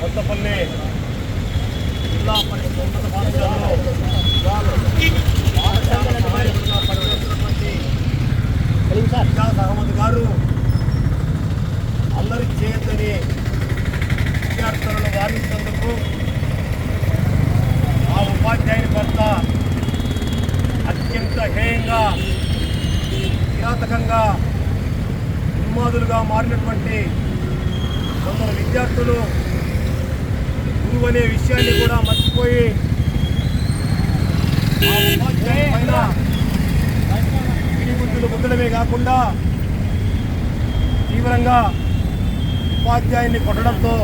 కొత్తపల్లి జిల్లా పరిషత్ ఉన్నత పాఠశాలలో పాఠశాల నాయకుడిగా పనిచేస్తున్నటువంటి ఇజాజ్ అహ్మద్ గారు అల్లరి చేయొద్దని విద్యార్థులను వారించినందుకు ఆ ఉపాధ్యాయుని పట్ల అత్యంత హేయంగా కిరాతకంగా ఉన్మాదులుగా మారినటువంటి కొందరు విద్యార్థులు గురువు అనే విషయాన్ని కూడా మర్చిపోయి పైన పిడిగుద్దులు గుద్దడమే కాకుండా తీవ్రంగా ఉపాధ్యాయుని కొట్టడంతో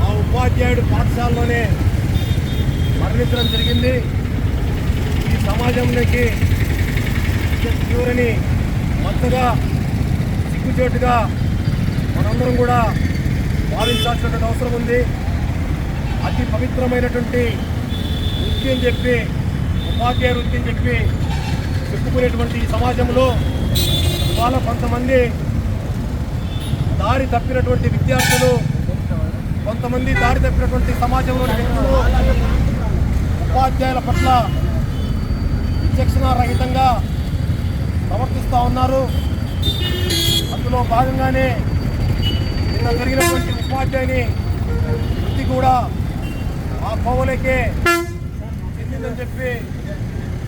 ఆ ఉపాధ్యాయుడు పాఠశాలలోనే మరణించడం జరిగింది. ఈ సమాజంలోకి తీవ్రని మంతగా సిగ్గుచేటుగా మనందరం కూడా భావించాల్సినటువంటి అవసరం ఉంది. అతి పవిత్రమైనటువంటి వృత్తి అని చెప్పి ఉపాధ్యాయ వృత్తి అని చెప్పి చెప్పుకునేటువంటి ఈ సమాజంలో ఇవాళ కొంతమంది దారి తప్పినటువంటి విద్యార్థులు కొంతమంది దారి తప్పినటువంటి సమాజంలోని వ్యక్తులు ఉపాధ్యాయుల పట్ల విచక్షణ రహితంగా ప్రవర్తిస్తూ ఉన్నారు. అందులో భాగంగానే జరిగినటువంటి ఉపాధ్యాయుని వృత్తి కూడా ఆ కోవలకే చెందిందని చెప్పి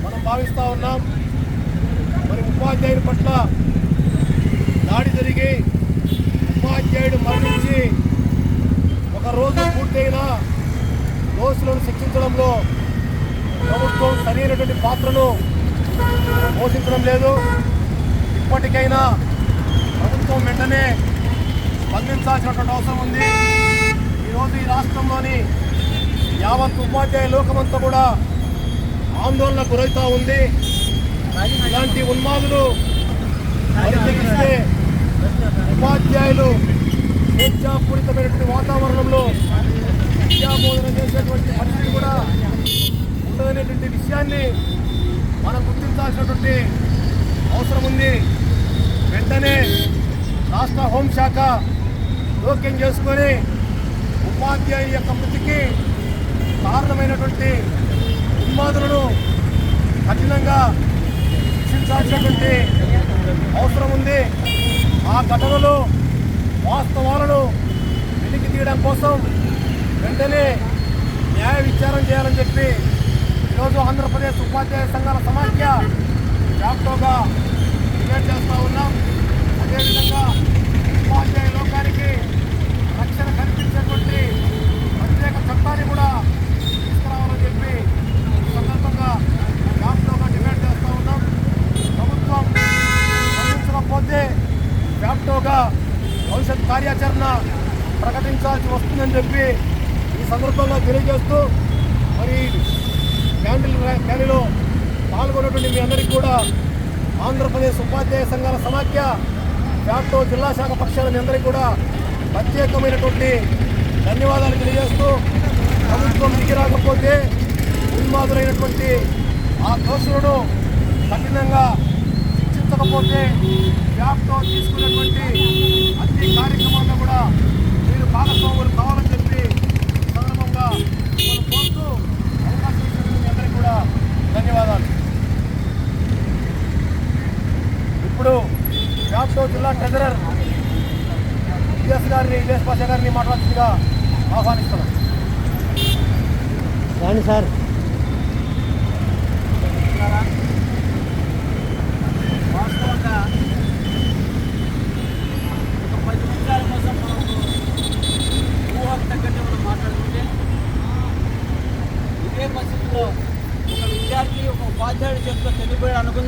మనం భావిస్తూ ఉన్నాం. మరి ఉపాధ్యాయుని పట్ల దాడి జరిగి ఉపాధ్యాయుడు మరణించి ఒక రోజు పూర్తయిన దోషులను శిక్షించడంలో ప్రభుత్వం సరైనటువంటి పాత్రను పోషించడం లేదు. ఇప్పటికైనా ప్రభుత్వం వెంటనే స్పందించాల్సినటువంటి అవసరం ఉంది. ఈరోజు ఈ రాష్ట్రంలోని యావత్ ఉపాధ్యాయ లోకమంతా కూడా ఆందోళన గురవుతూ ఉంది. ఇలాంటి ఉన్మాదులు పరిశీలిస్తే ఉపాధ్యాయులు స్వేచ్ఛాపూరితమైనటువంటి వాతావరణంలో విద్యాబోధన చేసేటువంటి పరిస్థితి కూడా ఉండదనేటువంటి విషయాన్ని మనం గుర్తించాల్సినటువంటి అవసరం ఉంది. వెంటనే రాష్ట్ర హోంశాఖ జోక్యం చేసుకొని ఉపాధ్యాయుని యొక్క మృతికి కారణమైనటువంటి ఉన్మాదులను కఠినంగా శిక్షించాల్సినటువంటి అవసరం ఉంది. ఆ ఘటనలో వాస్తవాలను వెలికి తీయడం కోసం వెంటనే న్యాయ విచారం చేయాలని చెప్పి ఈరోజు ఆంధ్రప్రదేశ్ ఉపాధ్యాయ సంఘాల సమాఖ్య జాప్టోగా డిమాండ్ చేస్తూ ఉన్నాం అదేవిధంగా ఉపాధ్యాయ లోకానికి రక్షణ కల్పించేటువంటి ప్రత్యేక చట్టాన్ని కూడా తీసుకురావాలని చెప్పి ఈ సందర్భంగా వ్యాప్తంగా డిమాండ్ చేస్తూ ఉన్నాం ప్రభుత్వం స్పందించకపోతే వ్యాప్తంగా భవిష్యత్ కార్యాచరణ ప్రకటించాల్సి వస్తుందని చెప్పి ఈ సందర్భంగా తెలియజేస్తూ మరి క్యాండిల్ ర్యాలీలో పాల్గొన్నటువంటి మీ అందరికీ కూడా ఆంధ్రప్రదేశ్ ఉపాధ్యాయ సంఘాల సమాఖ్య ఫ్యాక్టో జిల్లా శాఖ పక్షాల మీ అందరికీ కూడా ప్రత్యేకమైనటువంటి ధన్యవాదాలు తెలియజేస్తూ ప్రభుత్వం దిగి రాకపోతే ఉన్మాదులైనటువంటి ఆ దోషులను కఠినంగా శిక్షించకపోతే వ్యాప్తం తీసుకునేటువంటి అన్ని కార్యక్రమాల్లో కూడా మీరు భాగస్వాములు కావాలని చెప్పి సందర్భంగా మిమ్మల్ని కోరుతూ అవకాశం ఇచ్చినందుకు అందరికీ కూడా ధన్యవాదాలు. ఇప్పుడు వ్యాప్తం జిల్లా ట్రెజరర్ విఎస్ గారిని విదేశ్ పాషా గారిని మాట్లాడుతుందిగా ఆహ్వానిస్తున్నాం. సార్ వాస్తవంగా ఒక పది నిమిషాల కోసం మనం ఊహకు తగ్గట్టు మనం మాట్లాడుకుంటే ఇదే పరిస్థితిలో ఒక విద్యార్థి ఒక ఉపాధ్యాయుడు చేతిలో చనిపోయాడు అనుకుందాం.